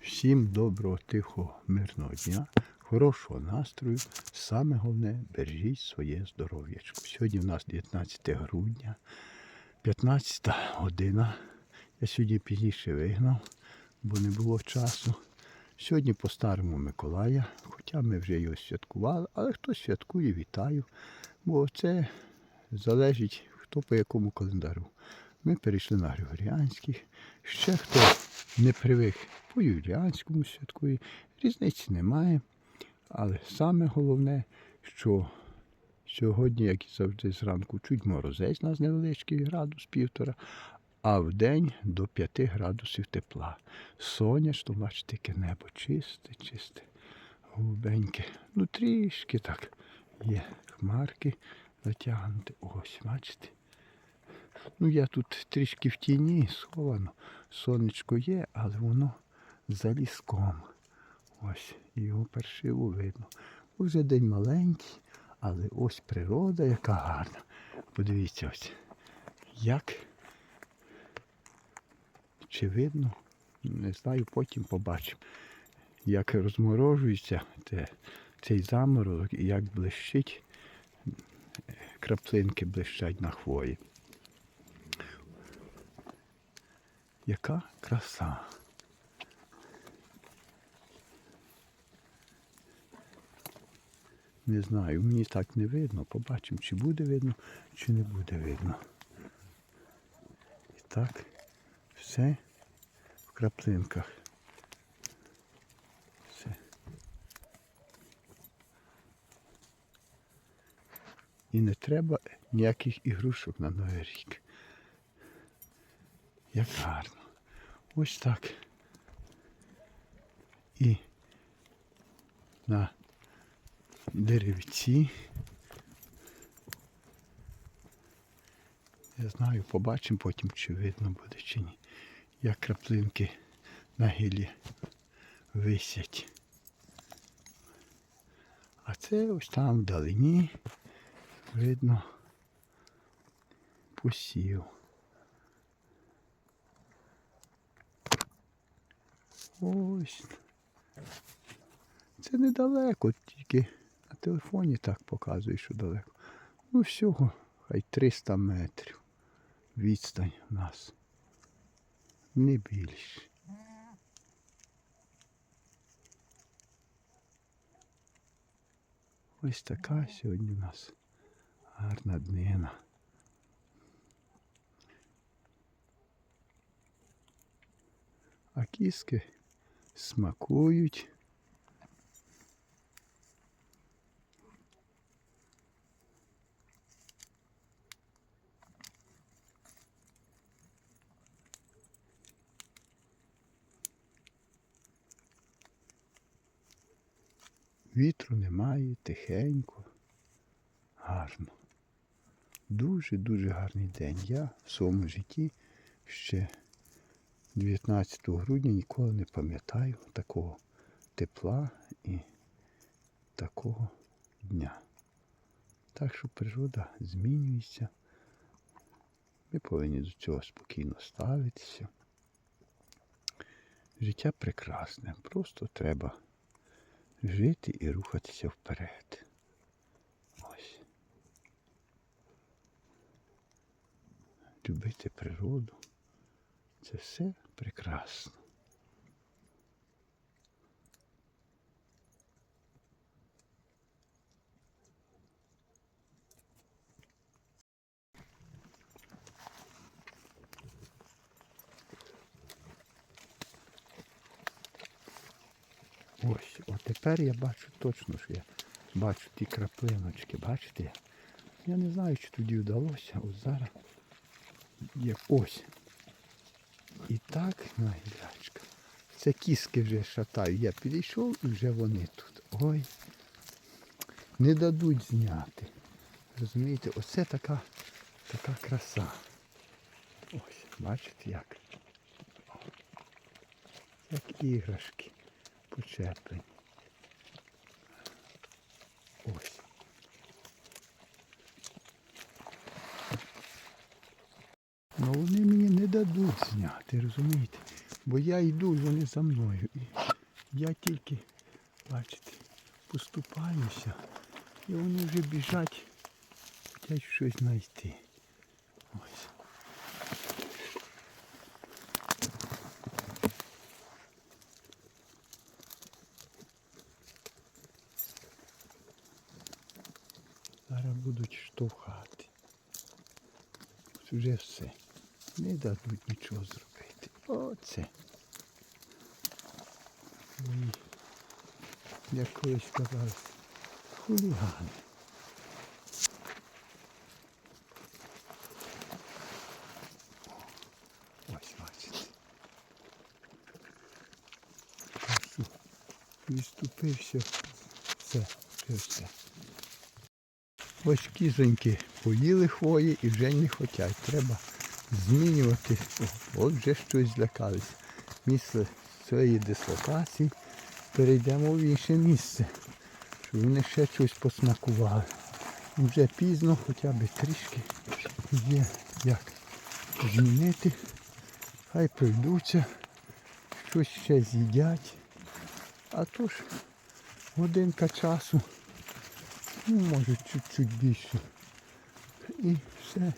Всім доброго, тихого, мирного дня, хорошого настрою. Саме головне, бережіть своє здоров'ячко. Сьогодні в нас 19 грудня, 15 година. Я сьогодні пізніше вигнав, бо не було часу. Сьогодні по старому Миколая, хоча ми вже його святкували, але хто святкує, вітаю. Бо це залежить хто по якому календару. Ми перейшли на Григоріанський. Ще хто не привик по Юліанському святкує. Різниці немає. Але саме головне, що сьогодні, як і завжди зранку, чуть морозець у нас невеличкий градус півтора, а в день до 5 градусів тепла. Сонячно, бачите, таке небо чисте, чисте, голубеньке. Ну трішки так є хмарки затягнути. Ось, бачите. Ну, я тут трішки в тіні сховано. Сонечко є, але воно за ліском. Ось, його першиву видно. Уже день маленький, але ось природа, яка гарна. Подивіться ось, як чи видно, не знаю, потім побачимо, як розморожується те, цей заморозок і як блищить, е, краплинки блищать на хвої. Яка краса. Не знаю, мені так не видно. Побачимо, чи буде видно, чи не буде видно. І так, все в краплинках. Все. І не треба ніяких ігрушок на Новий рік. Як гарно. Ось так. І на деревці. Я знаю, побачимо потім, чи видно буде, чи ні. Як краплинки на гілі висять. А це ось там вдалині видно посів. Ось. Це недалеко, тільки на телефоні так показує, що далеко. Ну всього, хай 300 метрів. Відстань у нас. Не більше. Ось така сьогодні у нас гарна днина. А кіски смакують. Вітру немає, тихенько, гарно. Дуже-дуже гарний день. Я в своєму житті ще 19 грудня ніколи не пам'ятаю такого тепла і такого дня. Так що природа змінюється. Ми повинні до цього спокійно ставитися. Життя прекрасне, просто треба жити і рухатися вперед. Ось. Любити природу. Це все прекрасно. Ось, от тепер я бачу точно, що я бачу ті краплиночки, бачите? Я не знаю, чи тоді вдалося. От зараз є ось. І так на гілячка. Це кіски вже шатаю. Я підійшов і вже вони тут. Ой. Не дадуть зняти. Розумієте, оце така, така краса. Ось, бачите як? Як іграшки почеплені. Ось. Ну вони дадуть зняти, розумієте? Бо я йду, вони за мною. І я тільки, бачите, поступаюся, і вони вже біжать, хочуть щось знайти. Зараз будуть штовхати. Вже все. Не дадуть нічого зробити. Оце. Вони, як колись казали, хулігани. Ось бачите. Так Відступився. Все, все. Ось кізоньки поїли хвої і вже не хочуть. Треба змінювати. От вже щось злякались. Місце своєї дислокації перейдемо в інше місце, щоб вони ще щось посмакували. Вже пізно, хоча б трішки є як змінити. Хай прийдуться, щось ще з'їдять. А то ж годинка часу, ну може чуть-чуть більше. І все.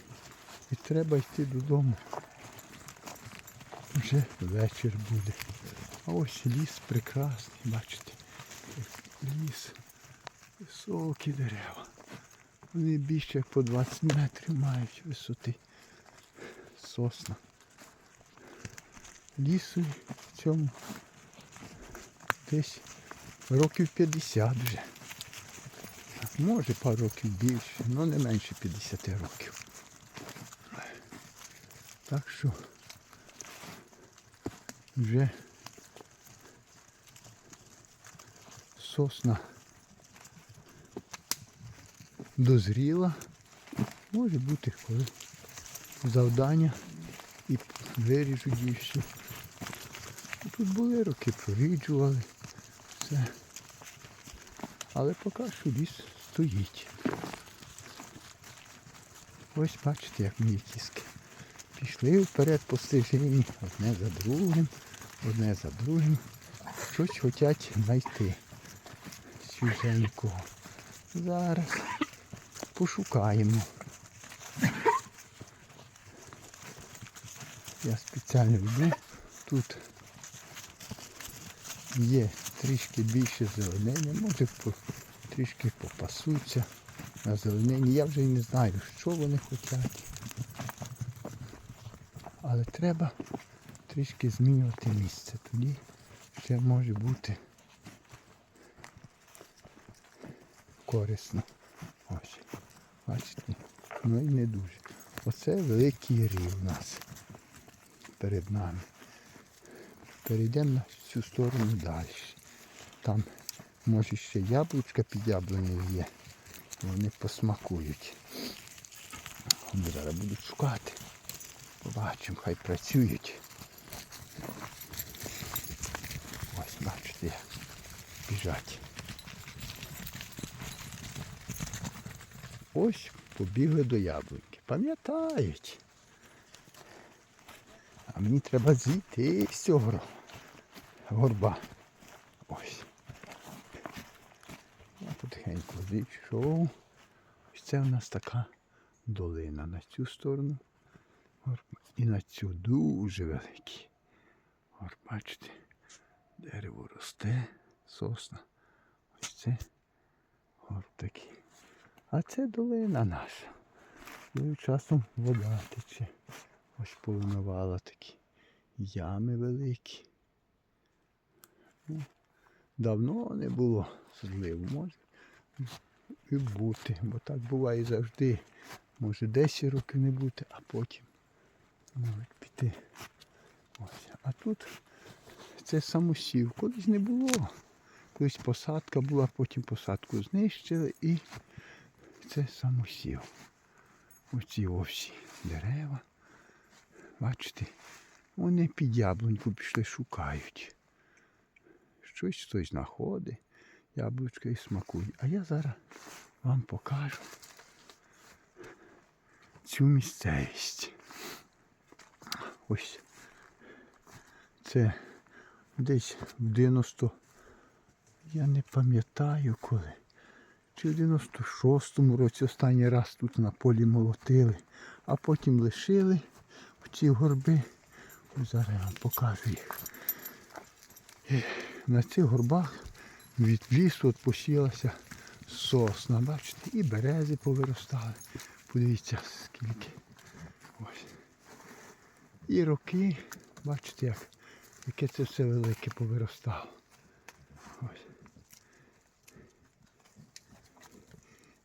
І треба йти додому. Вже вечір буде. А ось ліс прекрасний, бачите. Ліс, високі дерева. Вони більше по 20 метрів мають висоти. Сосна. Лісу в цьому десь років 50 вже. Може пару років більше, але не менше 50 років. Так що вже сосна дозріла. Може бути коли завдання і виріжуть її всю. Тут були роки, проріджували все. Але поки що ліс стоїть. Ось бачите, як мої кіски. Пішли вперед по стежині, одне за другим, одне за другим. Щось хочуть знайти свіженького. Зараз пошукаємо. Я спеціально йду. Тут є трішки більше зеленення, може трішки попасуться на зеленені. Я вже й не знаю, що вони хочуть. Але треба трішки змінювати місце. Тоді ще може бути корисно. Ось. Бачите? Ну і не дуже. Оце великий рів у нас перед нами. Перейдемо на цю сторону далі. Там може ще яблучка під яблунею є. Вони посмакують. Вони зараз будуть шукати. Побачимо, хай працюють. Ось бачите, як біжать. Ось побігли до яблуньки. Пам'ятають. А мені треба зійти з цього гор- горба. Ось. Я потихеньку зійшов. Ось це у нас така долина на цю сторону. І на цю дуже великий. Гор, бачите, дерево росте, сосна. Ось це горб такий. А це долина наша. І часом вода тече. Ось повинувала такі ями великі. Ну, давно не було зливу, може і бути, бо так буває завжди. Може 10 років не бути, а потім можуть піти. Ось. А тут це самосів. Колись не було. Колись посадка була, потім посадку знищили і це самосів. Оці овсі дерева. Бачите, вони під яблуньку пішли, шукають. Щось хтось знаходить, яблучка і смакує. А я зараз вам покажу цю місцевість. Ось Це десь в 90, я не пам'ятаю коли. Чи в 96-му році останній раз тут на полі молотили, а потім лишили ці горби. Ось Зараз я вам покажу їх. І на цих горбах від лісу от посіялася сосна, бачите, і берези повиростали. Подивіться, скільки. І роки, бачите, як, яке це все велике повиростало.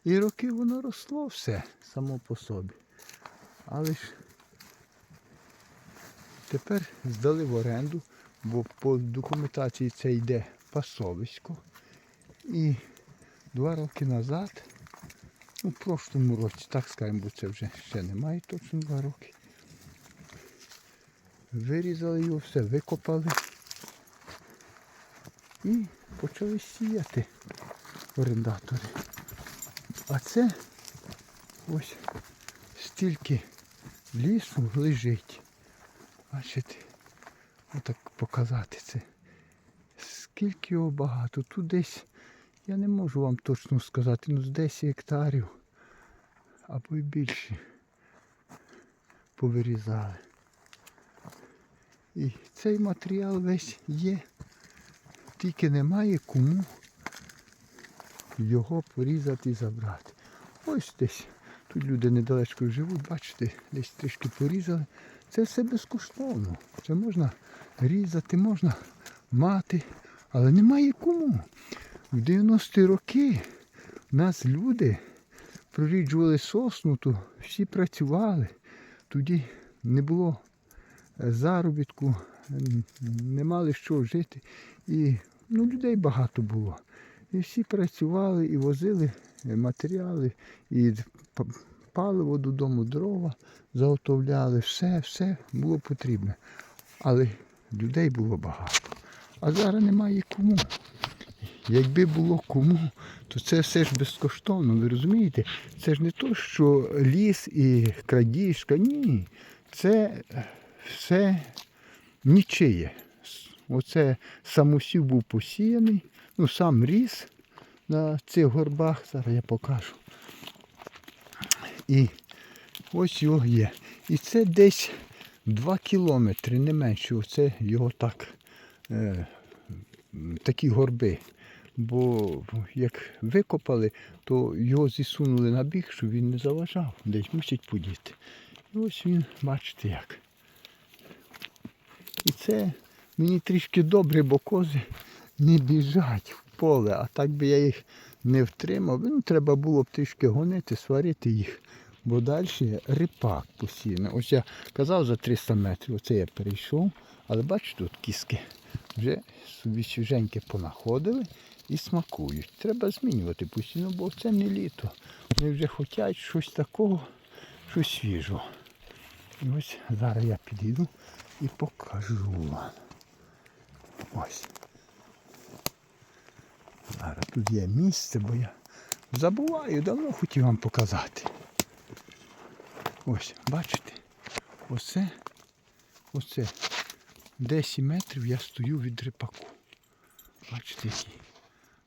І роки воно росло все само по собі. Але ж тепер здали в оренду, бо по документації це йде пасовисько. І два роки назад, ну в прошлому році, так скажемо, бо це вже ще немає точно два роки. Вирізали його, все викопали і почали сіяти орендатори. А це ось стільки лісу лежить. Бачите, отак показати це. Скільки його багато. Тут десь, я не можу вам точно сказати, ну з 10 гектарів або й більше повирізали. І цей матеріал весь є. Тільки немає кому його порізати і забрати. Ось десь. Тут люди недалечко живуть, бачите, десь трішки порізали. Це все безкоштовно. Це можна різати, можна мати, але немає кому. В 90-ті роки нас люди проріджували сосну, то всі працювали. Тоді не було заробітку, не мали що жити. І ну, людей багато було. І всі працювали і возили матеріали, і паливо додому, дрова заготовляли, все, все було потрібне. Але людей було багато. А зараз немає кому. Якби було кому, то це все ж безкоштовно, ви розумієте? Це ж не то, що ліс і крадіжка, ні. Це все нічиє. Оце самосів був посіяний, ну сам ріс на цих горбах, зараз я покажу. І ось його є. І це десь 2 кілометри, не менше. Оце його так, е, такі горби. Бо як викопали, то його зісунули на бік, щоб він не заважав. Десь мусить подіти. І ось він, бачите як. І це мені трішки добре, бо кози не біжать в поле, а так би я їх не втримав. Ну, треба було б трішки гонити, сварити їх. Бо далі ріпак посіяний. Ось я казав за 300 метрів, оце я перейшов. Але бачите, тут кіски вже собі свіженьке понаходили і смакують. Треба змінювати постійно, бо це не літо. Вони вже хочуть щось такого, щось свіжого. І ось зараз я підійду і покажу вам. Ось. Зараз тут є місце, бо я забуваю, давно хотів вам показати. Ось, бачите? Оце, оце 10 метрів я стою від рипаку. Бачите, який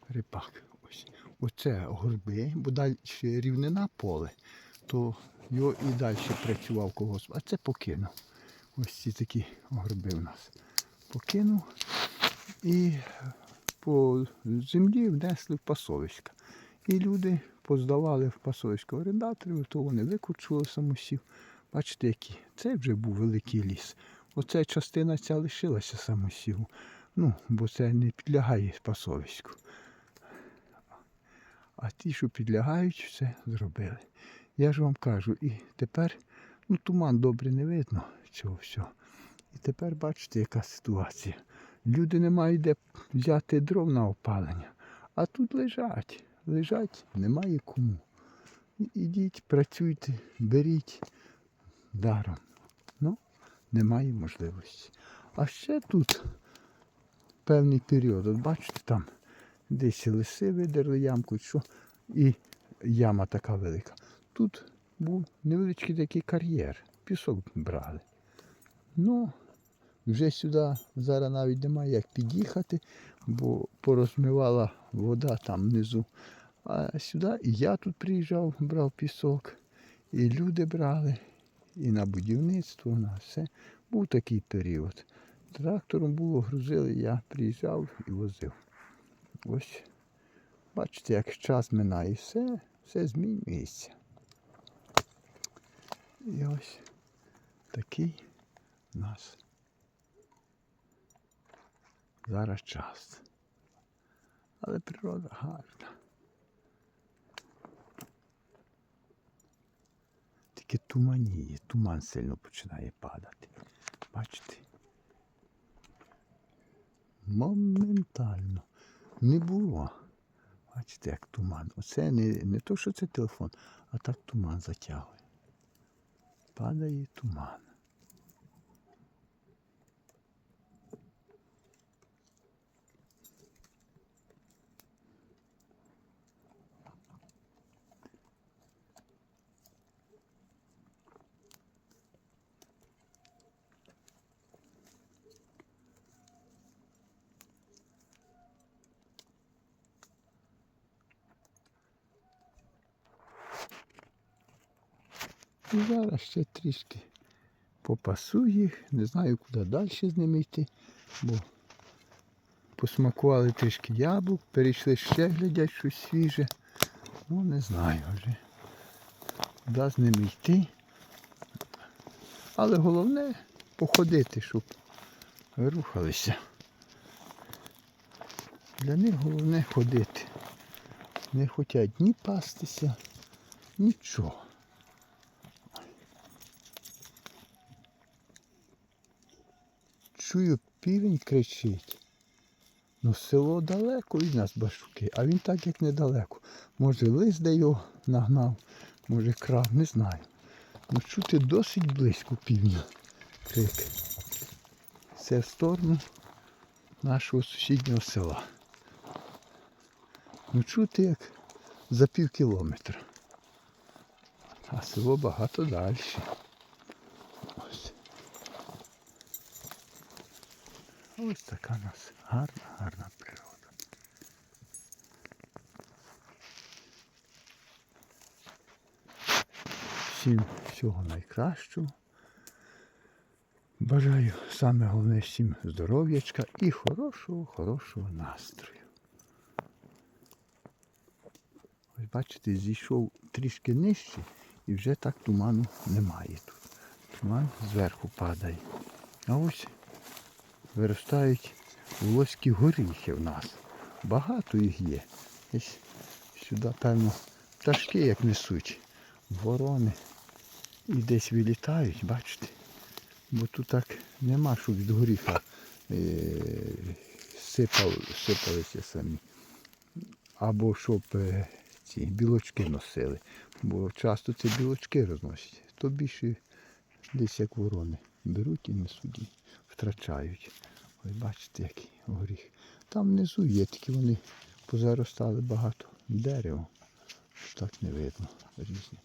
рипак. Ось. Оце горби, бо далі рівнина поле, то його і далі працював когось, а це покинув. Ось ці такі горби у нас. Покинув і по землі внесли в пасовиська. І люди поздавали в пасовисько орендаторів, то вони викручували самосів. Бачите, які. Це вже був великий ліс. Оця частина ця лишилася самосіву. Ну, бо це не підлягає пасовиську. А ті, що підлягають, все зробили. Я ж вам кажу, і тепер ну, туман добре не видно цього всього. І тепер бачите, яка ситуація. Люди не мають де взяти дров на опалення. А тут лежать. Лежать, немає кому. Ідіть, працюйте, беріть даром. Ну, немає можливості. А ще тут певний період. От бачите, там десь лиси видерли ямку, що, і яма така велика. Тут був невеличкий такий кар'єр. Пісок брали. Ну, Вже сюди зараз навіть немає як під'їхати, бо порозмивала вода там внизу. А сюди і я тут приїжджав, брав пісок, і люди брали, і на будівництво, на все. Був такий період. Трактором було, грузили, я приїжджав і возив. Ось, бачите, як час минає, все, все змінюється. І ось такий у нас зараз час. Але природа гарна. Тільки туманіє, туман сильно починає падати. Бачите? Моментально. Не було. Бачите, як туман. Оце не, не то, що це телефон, а так туман затягує. Падає туман. І зараз ще трішки попасу їх, не знаю, куди далі з ними йти, бо посмакували трішки яблук, перейшли ще глядять щось свіже. Ну, не знаю вже. Куди з ними йти. Але головне походити, щоб рухалися. Для них головне ходити. Не хочуть ні пастися, нічого. Чую, півень кричить. Ну, село далеко від нас башуки, а він так як недалеко. Може лис де його нагнав, може крав, не знаю. Ну чути досить близько півня крик. Це в сторону нашого сусіднього села. Ну чути як за пів кілометра. А село багато далі. Ось така у нас гарна, гарна природа. Всім всього найкращого. Бажаю саме головне всім здоров'ячка і хорошого, хорошого настрою. Ось бачите, зійшов трішки нижче і вже так туману немає тут. Туман зверху падає. А ось виростають волоські горіхи в нас. Багато їх є. Ось сюди, певно, пташки як несуть, ворони і десь вилітають, бачите? Бо тут так нема, щоб від горіха е, сипав, сипалися самі. Або щоб е, ці білочки носили. Бо часто це білочки розносять. То більше десь як ворони. Беруть і несуть, і втрачають. Ось бачите, який горіх. Там внизу є, тільки вони позаростали багато дерева. Так не видно різні.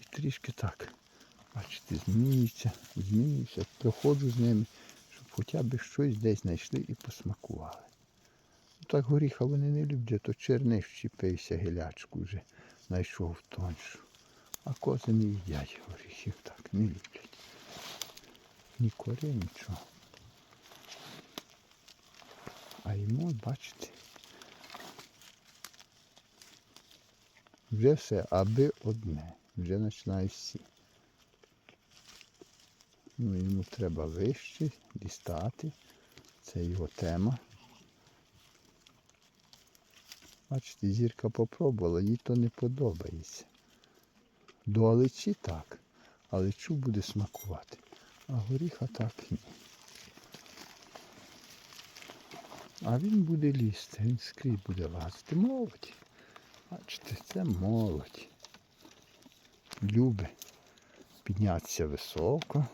І трішки так. Бачите, змінюється, змінюється. Проходжу з ними, щоб хоча б щось десь знайшли і посмакували. Ну, Так горіха вони не люблять, то черниш вчепився гілячку вже знайшов тоншу. А кози не їдять горіхів так, не люблять. Ні кори, нічого. А йому, бачите, вже все, аби одне. Вже починає всі. Ну, йому треба вище, дістати. Це його тема. Бачите, зірка попробувала, їй то не подобається. До алечі так, алечу буде смакувати, а горіха так ні. А він буде лізти, він скрізь буде лазити. Молодь. Бачите, це молодь. Любить піднятися високо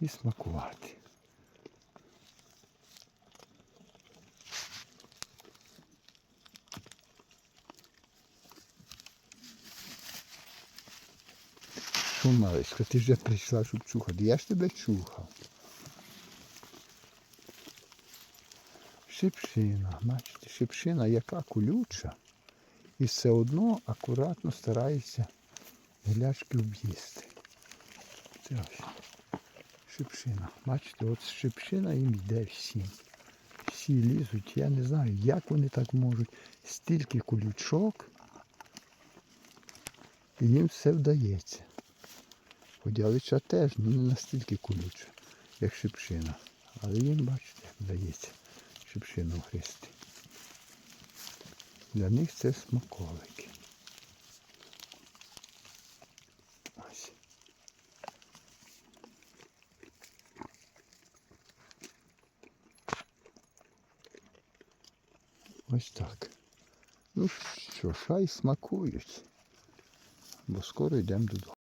і смакувати. Малечка, ти вже прийшла, щоб чухати. Я ж тебе чухав. Шипшина, бачите, шипшина яка колюча. І все одно акуратно старається гілячки об'їсти. Це ось шипшина. Бачите, от шипшина їм йде всім. Всі лізуть. Я не знаю, як вони так можуть. Стільки колючок. І їм все вдається. Подялича теж ну не настільки колюча, як шипшина. Але їм, бачите, вдається шипшину гристи. Для них це смаколики. Ось. Ось так. Ну що, хай смакують, бо скоро йдемо додому.